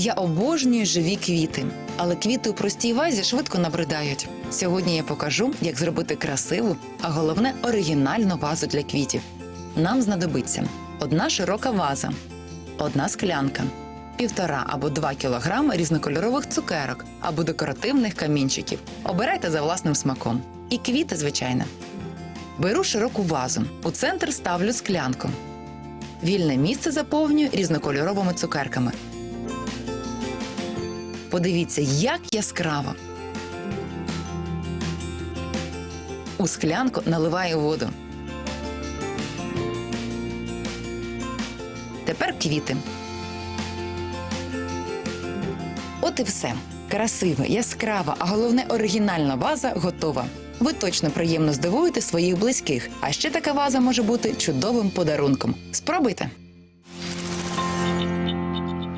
Я обожнюю живі квіти, але квіти у простій вазі швидко набридають. Сьогодні я покажу, як зробити красиву, а головне оригінальну вазу для квітів. Нам знадобиться одна широка ваза, одна склянка, півтора або два кілограми різнокольорових цукерок або декоративних камінчиків. Обирайте за власним смаком. І квіти, звичайно. Беру широку вазу. У центр ставлю склянку. Вільне місце заповнюю різнокольоровими цукерками. Подивіться, як яскраво. У склянку наливаю воду. Тепер квіти. От і все. Красива, яскрава, а головне оригінальна ваза готова. Ви точно приємно здивуєте своїх близьких. А ще така ваза може бути чудовим подарунком. Спробуйте!